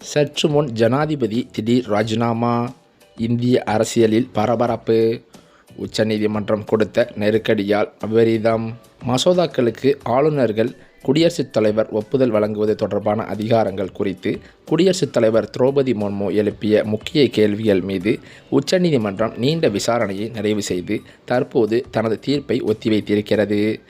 சற்று முன் ஜனாதிபதி திடீர் ராஜினாமா இந்திய அரசியலில் பரபரப்பு உச்சநீதிமன்றம் கொடுத்த நெருக்கடியால் விபரீதம். மசோதாக்களுக்கு ஆளுநர்கள் குடியரசுத் தலைவர் ஒப்புதல் வழங்குவது தொடர்பான அதிகாரங்கள் குறித்து குடியரசுத் தலைவர் திரௌபதி முர்மு எழுப்பிய முக்கிய கேள்விகள் மீது உச்சநீதிமன்றம் நீண்ட விசாரணையை நிறைவு செய்து தற்போது தனது தீர்ப்பை ஒத்திவைத்திருக்கிறது.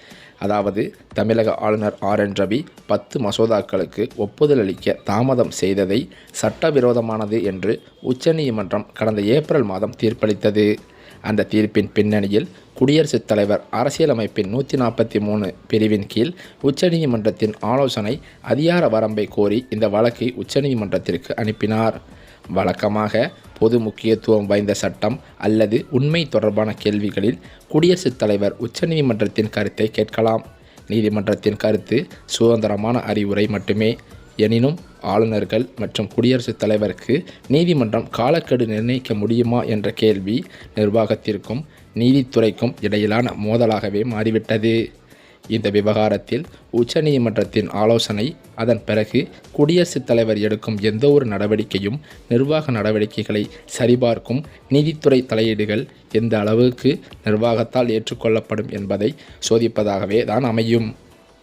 அதாவது தமிழக ஆளுநர் ஆர் என் ரவி பத்து மசோதாக்களுக்கு ஒப்புதல் அளிக்க தாமதம் செய்ததை சட்டவிரோதமானது என்று உச்சநீதிமன்றம் கடந்த ஏப்ரல் மாதம் தீர்ப்பளித்தது. அந்த தீர்ப்பின் பின்னணியில் குடியரசுத் தலைவர் அரசியலமைப்பின் நூற்றி நாற்பத்தி மூணு பிரிவின் கீழ் உச்சநீதிமன்றத்தின் ஆலோசனை அதிகார வரம்பை கோரி இந்த வழக்கை உச்சநீதிமன்றத்திற்கு அனுப்பினார். வழக்கமாக பொது முக்கியத்துவம் வாய்ந்த சட்டம் அல்லது உண்மை தொடர்பான கேள்விகளில் குடியரசுத் தலைவர் உச்சநீதிமன்றத்தின் கருத்தை கேட்கலாம். நீதிமன்றத்தின் கருத்து சுதந்திரமான அறிவுரை மட்டுமே. எனினும் ஆளுநர்கள் மற்றும் குடியரசுத் தலைவருக்கு நீதிமன்றம் காலக்கெடு நிர்ணயிக்க முடியுமா என்ற கேள்வி நிர்வாகத்திற்கும் நீதித்துறைக்கும் இடையிலான மோதலாகவே மாறிவிட்டது. இந்த விவகாரத்தில் உச்சநீதிமன்றத்தின் ஆலோசனை அதன் பிறகு குடியரசுத் தலைவர் எடுக்கும் எந்த ஒரு நடவடிக்கையும் நிர்வாக நடவடிக்கைகளை சரிபார்க்கும் நீதித்துறை தலையீடுகள் எந்த அளவுக்கு நிர்வாகத்தால் ஏற்றுக்கொள்ளப்படும் என்பதை சோதிப்பதாகவே தான் அமையும்.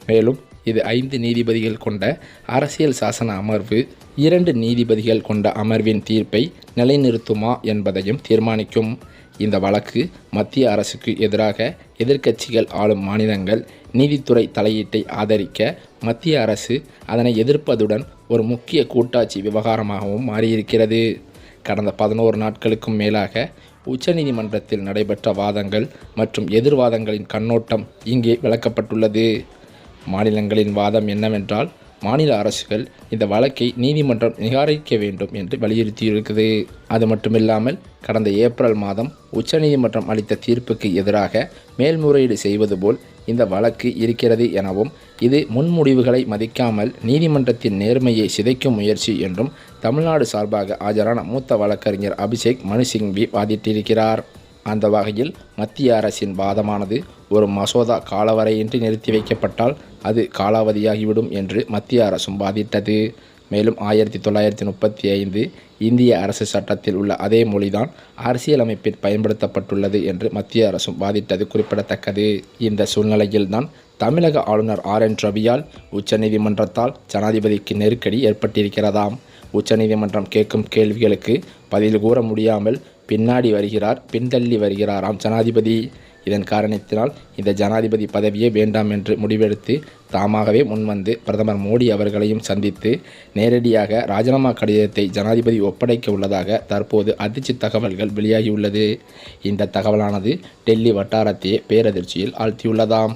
மேலும் இது ஐந்து நீதிபதிகள் கொண்ட அரசியல் சாசன அமர்வு இரண்டு நீதிபதிகள் கொண்ட அமர்வின் தீர்ப்பை நிலைநிறுத்துமா என்பதையும் தீர்மானிக்கும். இந்த வழக்கு மத்திய அரசுக்கு எதிராக எதிர்க்கட்சிகள் ஆளும் மாநிலங்கள் நீதித்துறை தலையீட்டை ஆதரிக்க மத்திய அரசு அதனை எதிர்ப்பதுடன் ஒரு முக்கிய கூட்டாட்சி விவகாரமாகவும் மாறியிருக்கிறது. கடந்த பதினோரு நாட்களுக்கும் மேலாக உச்சநீதிமன்றத்தில் நடைபெற்ற வாதங்கள் மற்றும் எதிர்வாதங்களின் கண்ணோட்டம் இங்கே விளக்கப்பட்டுள்ளது. மாநிலங்களின் வாதம் என்னவென்றால் மாநில அரசுகள் இந்த வழக்கை நீதிமன்றம் நிகாரிக்க வேண்டும் என்று வலியுறுத்தியிருக்குது. அது மட்டுமில்லாமல் கடந்த ஏப்ரல் மாதம் உச்சநீதிமன்றம் அளித்த தீர்ப்புக்கு எதிராக மேல்முறையீடு செய்வது போல் இந்த வழக்கு இருக்கிறது எனவும் இது முன்முடிவுகளை மதிக்காமல் நீதிமன்றத்தின் நேர்மையை சிதைக்கும் முயற்சி என்றும் தமிழ்நாடு சார்பாக ஆஜரான மூத்த வழக்கறிஞர் அபிஷேக் மனு சிங்வி வாதிட்டிருக்கிறார். அந்த வகையில் மத்திய அரசின் வாதமானது ஒரு மசோதா காலவரையின்றி நிறுத்தி வைக்கப்பட்டால் அது காலாவதியாகிவிடும் என்று மத்திய அரசும் வாதிட்டது. மேலும் ஆயிரத்தி தொள்ளாயிரத்தி முப்பத்தி ஐந்து இந்திய அரசு சட்டத்தில் உள்ள அதே மொழிதான் அரசியலமைப்பில் பயன்படுத்தப்பட்டுள்ளது என்று மத்திய அரசும் வாதிட்டது குறிப்பிடத்தக்கது. இந்த சூழ்நிலையில்தான் தமிழக ஆளுநர் ஆர் என் ரவியால் உச்சநீதிமன்றத்தால் ஜனாதிபதிக்கு நெருக்கடி ஏற்பட்டிருக்கிறதாம். உச்சநீதிமன்றம் கேட்கும் கேள்விகளுக்கு பதில் கூற முடியாமல் பின்னாடி வருகிறார் பின்தள்ளி வருகிறாராம். ஜனாதிபதி இதன் காரணத்தினால் இந்த ஜனாதிபதி பதவியே வேண்டாம் என்று முடிவெடுத்து தாமாகவே முன்வந்து பிரதமர் மோடி அவர்களையும் சந்தித்து நேரடியாக ராஜினாமா கடிதத்தை ஜனாதிபதி ஒப்படைக்க உள்ளதாக தற்போது அதிர்ச்சி தகவல்கள் வெளியாகியுள்ளது. இந்த தகவலானது டெல்லி வட்டாரத்தையே பேரதிர்ச்சியில் ஆழ்த்தியுள்ளதாம்.